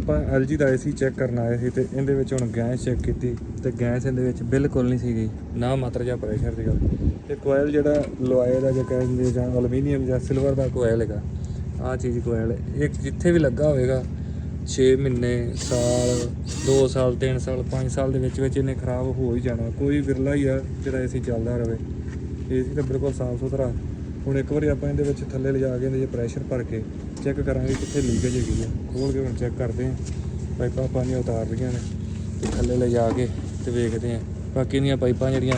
ਆਪਾਂ LG ਦਾ AC check ਕਰਨ ਆਏ ਸੀ ਤੇ ਇਹਦੇ ਵਿੱਚ ਹੁਣ ਗੈਸ ਚੈੱਕ ਕੀਤੀ ਤੇ ਗੈਸ ਇਹਦੇ ਵਿੱਚ ਬਿਲਕੁਲ ਨਹੀਂ ਸੀਗੀ, ਨਾ ਮਾਤਰ ਜਾਂ ਪ੍ਰੈਸ਼ਰ ਸੀਗਾ ਤੇ ਕੋਇਲ ਜਿਹੜਾ ਲੋਹੇ ਦਾ ਜਾਂ ਕਹਿੰਦੇ ਜਾਂ ਐਲੂਮੀਨੀਅਮ ਜਾਂ ਸਿਲਵਰ ਦਾ ਕੋਇਲ ਹੈਗਾ, ਆਹ ਚੀਜ਼ ਕੋਇਲ ਇੱਕ ਜਿੱਥੇ ਵੀ ਲੱਗਾ ਹੋਵੇਗਾ 6 ਮਹੀਨੇ, ਸਾਲ 2 ਸਾਲ 3 ਸਾਲ 5 ਸਾਲ ਦੇ ਵਿੱਚ ਵਿੱਚ ਇਹਨੇ ਖਰਾਬ ਹੋ ਹੀ ਜਾਣਾ। ਕੋਈ ਵਿਰਲਾ ਹੀ ਆ ਜਿਹੜਾ AC ਚੱਲਦਾ ਰਹੇ। ਏਸੀ ਤਾਂ ਬਿਲਕੁਲ ਸਾਫ਼ ਸੁਥਰਾ ਹੁਣ ਇੱਕ ਵਾਰੀ ਆਪਾਂ ਇਹਦੇ ਵਿੱਚ ਥੱਲੇ ਲਿਜਾ ਕੇ ਇਹਦੇ 'ਚ ਪ੍ਰੈਸ਼ਰ ਭਰ ਕੇ ਚੈੱਕ ਕਰਾਂਗੇ ਕਿੱਥੇ ਲੀਕੇਜ ਹੈਗੀ ਆ। ਖੋਲ ਕੇ ਹੁਣ ਚੈੱਕ ਕਰਦੇ ਹਾਂ ਪਾਈਪਾਂ ਪਾਣੀ ਉਤਾਰ ਰਹੀਆਂ ਨੇ ਤੇ ਥੱਲੇ ਲਿਜਾ ਕੇ ਤੇ ਵੇਖਦੇ ਹਾਂ ਬਾਕੀ ਦੀਆਂ ਪਾਈਪਾਂ ਜਿਹੜੀਆਂ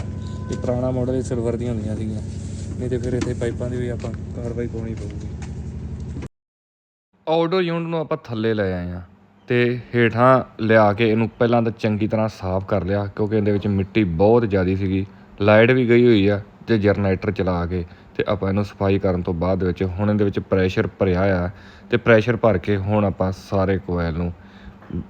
ਇਹ ਪੁਰਾਣਾ ਮਾਡਲ ਸਿਲਵਰ ਦੀਆਂ ਹੁੰਦੀਆਂ ਸੀਗੀਆਂ। ਨਹੀਂ ਤੇ ਫਿਰ ਇੱਥੇ ਪਾਈਪਾਂ ਦੀ ਵੀ ਆਪਾਂ ਕਾਰਵਾਈ ਪਾਉਣੀ ਪਊਗੀ। ਆਊਟਡੋਰ ਯੂਨਿਟ ਨੂੰ ਆਪਾਂ ਥੱਲੇ ਲੈ ਆਏ ਆ ਤੇ ਹੇਠਾਂ ਲਿਆ ਕੇ ਇਹਨੂੰ ਪਹਿਲਾਂ ਤਾਂ ਚੰਗੀ ਤਰ੍ਹਾਂ ਸਾਫ਼ ਕਰ ਲਿਆ ਕਿਉਂਕਿ ਇਹਦੇ ਵਿੱਚ ਮਿੱਟੀ ਬਹੁਤ ਜ਼ਿਆਦੀ ਸੀਗੀ। ਲਾਈਟ ਵੀ ਗਈ ਹੋਈ ਆ ਤੇ ਜਨਰੇਟਰ ਚਲਾ ਕੇ ਅਤੇ ਆਪਾਂ ਇਹਨੂੰ ਸਫ਼ਾਈ ਕਰਨ ਤੋਂ ਬਾਅਦ ਵਿੱਚ ਹੁਣ ਇਹਦੇ ਵਿੱਚ ਪ੍ਰੈਸ਼ਰ ਭਰਿਆ ਆ ਅਤੇ ਪ੍ਰੈਸ਼ਰ ਭਰ ਕੇ ਹੁਣ ਆਪਾਂ ਸਾਰੇ ਕੋਇਲ ਨੂੰ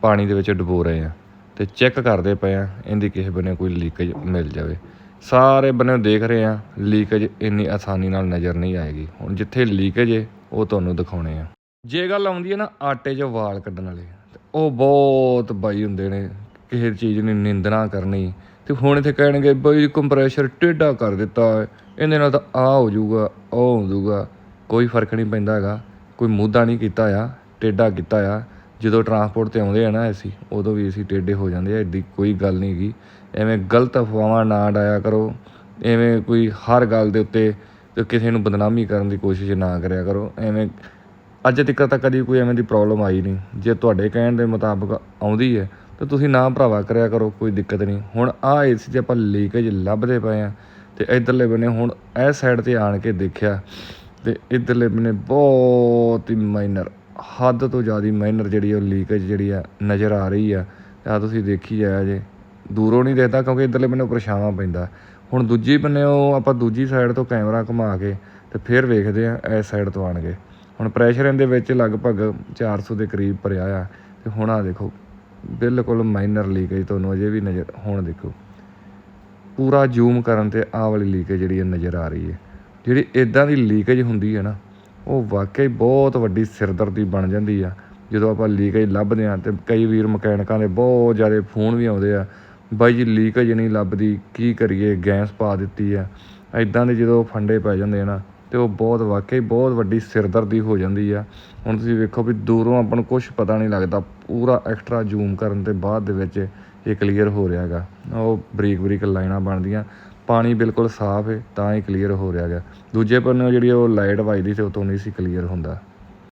ਪਾਣੀ ਦੇ ਵਿੱਚ ਡੁਬੋ ਰਹੇ ਹਾਂ ਅਤੇ ਚੈੱਕ ਕਰਦੇ ਪਏ ਹਾਂ ਇਹਦੀ ਕਿਸੇ ਬੰਨੇ ਕੋਈ ਲੀਕੇਜ ਮਿਲ ਜਾਵੇ। ਸਾਰੇ ਬੰਨੇ ਦੇਖ ਰਹੇ ਹਾਂ ਲੀਕੇਜ ਇੰਨੀ ਆਸਾਨੀ ਨਾਲ ਨਜ਼ਰ ਨਹੀਂ ਆਏਗੀ। ਹੁਣ ਜਿੱਥੇ ਲੀਕੇਜ ਹੈ, ਉਹ ਤੁਹਾਨੂੰ ਦਿਖਾਉਣੇ ਆ ਜੇ ਗੱਲ ਆਉਂਦੀ ਹੈ ਨਾ ਆਟੇ 'ਚ ਵਾਲ ਕੱਢਣ ਵਾਲੇ, ਤੇ ਉਹ ਬਹੁਤ ਬਾਈ ਹੁੰਦੇ ਨੇ ਕਿਸੇ ਚੀਜ਼ ਦੀ ਨਿੰਦਣਾ ਕਰਨੀ। ਤੇ ਹੁਣ ਇੱਥੇ ਕਹਿਣਗੇ ਬਈ ਕੰਪਰੈਸ਼ਰ ਟੇਢਾ ਕਰ ਦਿੱਤਾ ਇਹਦੇ ਨਾਲ ਤਾਂ ਆ ਹੋ ਜਾਊਗਾ ਉਹ ਹੋ ਜਾਊਗਾ। ਕੋਈ ਫ਼ਰਕ ਨਹੀਂ ਪੈਂਦਾ ਹੈਗਾ। ਕੋਈ ਮੁੱਦਾ ਨਹੀਂ ਕੀਤਾ ਆ, ਟੇਢਾ ਕੀਤਾ ਆ। ਜਦੋਂ ਟਰਾਂਸਪੋਰਟ ਤੇ ਆਉਂਦੇ ਆ ਨਾ ਅਸੀਂ ਉਦੋਂ ਵੀ ਅਸੀਂ ਟੇਢੇ ਹੋ ਜਾਂਦੇ ਆ ਐਡੀ ਕੋਈ ਗੱਲ ਨਹੀਂ ਹੈਗੀ। ਐਵੇਂ ਗਲਤ ਅਫਵਾਹਾਂ ਨਾ ਡਾਇਆ ਕਰੋ। ਐਵੇਂ ਕੋਈ ਹਰ ਗੱਲ ਦੇ ਉੱਤੇ ਤੇ ਕਿਸੇ ਨੂੰ ਬਦਨਾਮੀ ਕਰਨ ਦੀ ਕੋਸ਼ਿਸ਼ ਨਾ ਕਰਿਆ ਕਰੋ। ਐਵੇਂ ਅੱਜ ਤੱਕ ਤਾਂ ਕਦੀ ਕੋਈ ਐਵੇਂ ਦੀ ਪ੍ਰੋਬਲਮ ਆਈ ਨਹੀਂ। ਜੇ ਤੁਹਾਡੇ ਕਹਿਣ ਦੇ ਮੁਤਾਬਕ ਆਉਂਦੀ ਹੈ ਤਾਂ ਤੁਸੀਂ ਨਾ ਭਰਾਵਾ ਕਰਿਆ ਕਰੋ, ਕੋਈ ਦਿੱਕਤ ਨਹੀਂ। ਹੁਣ ਆਹ ਏਸੀ 'ਚ ਆਪਾਂ ਲੀਕੇਜ ਲੱਭਦੇ ਪਏ ਆ ਤੇ ਇਧਰਲੇ ਬੰਨੇ ਹੁਣ ਇਹ ਸਾਈਡ ਤੇ ਆਣ ਕੇ ਦੇਖਿਆ ਤੇ ਇਧਰਲੇ ਬੰਨੇ ਬਹੁਤ ਹੀ ਮਾਈਨਰ ਹੱਦ ਤੋਂ ਜ਼ਿਆਦਾ ਮਾਈਨਰ ਜਿਹੜੀ ਉਹ ਲੀਕੇਜ ਜਿਹੜੀ ਆ ਨਜ਼ਰ ਆ ਰਹੀ ਆ। ਆ ਤੁਸੀਂ ਦੇਖੀ ਜਾਇਆ ਜੇ, ਦੂਰੋਂ ਨਹੀਂ ਦੇਖਦਾ ਕਿਉਂਕਿ ਇਧਰਲੇ ਬੰਨੇ ਪਰਛਾਵਾਂ ਪੈਂਦਾ। ਹੁਣ ਦੂਜੀ ਬੰਨੇ ਉਹ ਆਪਾਂ ਦੂਜੀ ਸਾਈਡ ਤੋਂ ਕੈਮਰਾ ਘੁਮਾ ਕੇ ਤੇ ਫਿਰ ਵੇਖਦੇ ਆ ਇਸ ਸਾਈਡ ਤੋਂ ਆਣ ਕੇ ਹੁਣ ਪ੍ਰੈਸ਼ਰ ਇਹਦੇ ਵਿੱਚ ਲਗਭਗ 400 ਦੇ ਕਰੀਬ ਭਰਿਆ ਆ ਤੇ ਹੁਣ ਆ ਦੇਖੋ। ਬਿਲਕੁਲ ਮਾਈਨਰ ਲੀਕੇਜ ਤੁਹਾਨੂੰ ਅਜੇ ਵੀ ਨਜ਼ਰ, ਹੁਣ ਦੇਖੋ। ਪੂਰਾ ਜ਼ੂਮ ਕਰਨ ਤੇ ਆਹ ਵਾਲੀ ਲੀਕੇਜ ਜਿਹੜੀ ਹੈ ਨਜ਼ਰ ਆ ਰਹੀ ਹੈ। ਜਿਹੜੀ ਇਦਾਂ ਦੀ ਲੀਕੇਜ ਹੁੰਦੀ ਹੈ ਨਾ, ਉਹ ਵਾਕਈ ਬਹੁਤ ਵੱਡੀ ਸਿਰਦਰਦੀ ਬਣ ਜਾਂਦੀ ਆ। ਜਦੋਂ ਆਪਾਂ ਲੀਕੇਜ ਲੱਭਦੇ ਆ ਤੇ ਕਈ ਵੀਰ ਮਕੈਨਿਕਾਂ ਦੇ ਬਹੁਤ ਜ਼ਿਆਦਾ ਫੋਨ ਵੀ ਆਉਂਦੇ ਆ, ਬਾਈ ਜੀ ਲੀਕੇਜ ਨਹੀਂ ਲੱਭਦੀ, ਕੀ ਕਰੀਏ, ਗੈਸ ਪਾ ਦਿੱਤੀ ਆ। ਇਦਾਂ ਦੇ ਜਦੋਂ ਫੰਡੇ ਪੈ ਜਾਂਦੇ ਆ ਨਾ ਅਤੇ ਉਹ ਬਹੁਤ ਵਾਕਈ ਬਹੁਤ ਵੱਡੀ ਸਿਰਦਰਦੀ ਹੋ ਜਾਂਦੀ ਆ। ਹੁਣ ਤੁਸੀਂ ਵੇਖੋ ਵੀ ਦੂਰੋਂ ਆਪਾਂ ਨੂੰ ਕੁਝ ਪਤਾ ਨਹੀਂ ਲੱਗਦਾ। ਪੂਰਾ ਐਕਸਟਰਾ ਜ਼ੂਮ ਕਰਨ ਤੇ ਬਾਅਦ ਦੇ ਵਿੱਚ ਇਹ ਕਲੀਅਰ ਹੋ ਰਿਹਾ ਹੈਗਾ। ਉਹ ਬਰੀਕ ਬਰੀਕ ਲਾਈਨਾਂ ਬਣਦੀਆਂ। ਪਾਣੀ ਬਿਲਕੁਲ ਸਾਫ਼ ਹੈ ਤਾਂ ਹੀ ਕਲੀਅਰ ਹੋ ਰਿਹਾ ਹੈਗਾ। ਦੂਜੇ ਬੰਨੇ ਜਿਹੜੀ ਉਹ ਲਾਈਟ ਵੱਜਦੀ ਸੀ, ਉਹ ਤੋਂ ਨਹੀਂ ਸੀ ਕਲੀਅਰ ਹੁੰਦਾ।